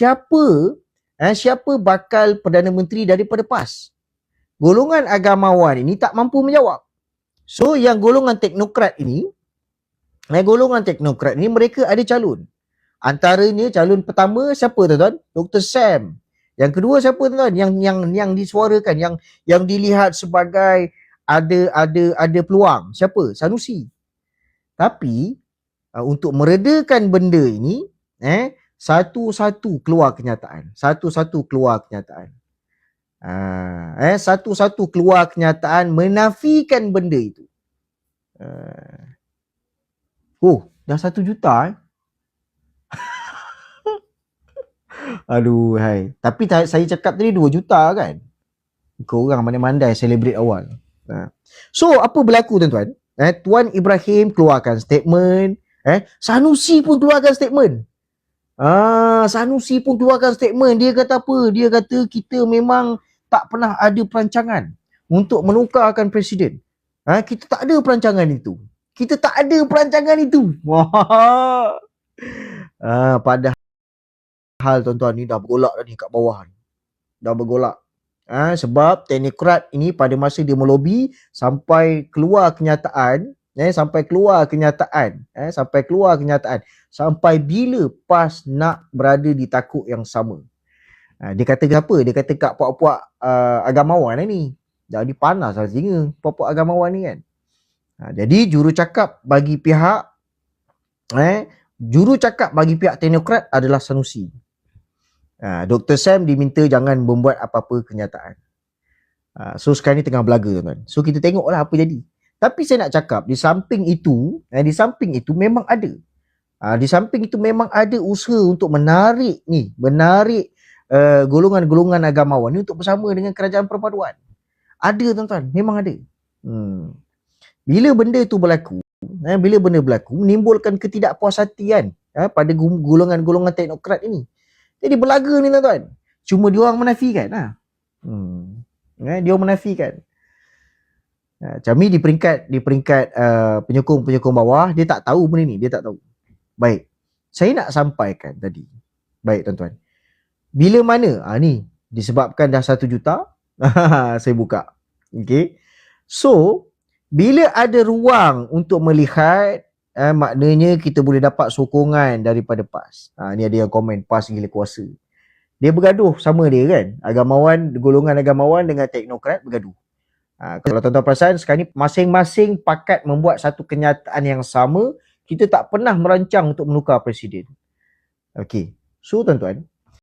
siapa eh, siapa bakal Perdana Menteri daripada PAS. Golongan agamawan ini tak mampu menjawab. So yang golongan teknokrat ini, eh, golongan teknokrat ini mereka ada calon. Antaranya calon pertama siapa tuan-tuan? Dr. Sam. Yang kedua siapa tuan-tuan? Yang yang yang disuarakan, yang yang dilihat sebagai ada ada ada peluang. Siapa? Sanusi. Tapi uh, untuk meredakan benda ini, eh satu-satu keluar kenyataan. Satu-satu keluar kenyataan. Uh, eh satu-satu keluar kenyataan menafikan benda itu. Uh, oh, dah satu juta eh. Aduh, hai. Tapi ta- saya cakap tadi 2 juta kan? Kau orang pandai-pandai celebrate awal. Ha. So, apa berlaku tuan-tuan? Eh, Tuan Ibrahim keluarkan statement. Eh, Sanusi pun keluarkan statement. Ah, Sanusi pun keluarkan statement. Dia kata apa? Dia kata kita memang tak pernah ada perancangan untuk menukarkan presiden. Ha, kita tak ada perancangan itu. Kita tak ada perancangan itu. Wah. Ah, padahal hal tuan-tuan ni dah bergolak dah ni kat bawah ni. Dah bergolak. Ha, sebab teknokrat ini pada masa dia melobi sampai keluar kenyataan, eh, sampai keluar kenyataan, eh, sampai keluar kenyataan, sampai bila PAS nak berada di takuk yang sama. Ha, dia kata apa? Dia kata kat puak-puak uh, agamawan ni. Jadi panas lah singa puak-puak agamawan ni kan. Ha, jadi juru cakap bagi pihak eh, juru cakap bagi pihak teknokrat adalah Sanusi. Ha, Dr. Sam diminta jangan membuat apa-apa kenyataan. Ha, so sekarang ni tengah belaga tuan-tuan. So kita tengoklah apa jadi. Tapi saya nak cakap di samping itu, eh, di samping itu memang ada. Ha, di samping itu memang ada usaha untuk menarik ni, menarik uh, golongan-golongan agamawan ni untuk bersama dengan kerajaan perpaduan. Ada tuan-tuan, memang ada. Hmm. Bila benda itu berlaku, eh, bila benda berlaku menimbulkan ketidakpuashatian eh, pada golongan-golongan teknokrat ini. Jadi belaga ni tuan-tuan. Cuma dia orang menafikan lah. Hmm. Eh, dia orang menafikan. Uh, Cami di peringkat di peringkat uh, penyokong-penyokong bawah dia tak tahu benda ni, dia tak tahu. Baik. Saya nak sampaikan tadi. Baik tuan-tuan. Bila mana? Ah ni disebabkan dah satu juta. saya buka. Okay. So, bila ada ruang untuk melihat eh, maknanya kita boleh dapat sokongan daripada PAS. Ha, ni ada yang komen PAS gila kuasa. Dia bergaduh sama dia kan. Agamawan, golongan agamawan dengan teknokrat bergaduh. Ha, kalau tuan-tuan perasan sekarang ni masing-masing pakat membuat satu kenyataan yang sama. Kita tak pernah merancang untuk menukar presiden. Okey. So tuan-tuan,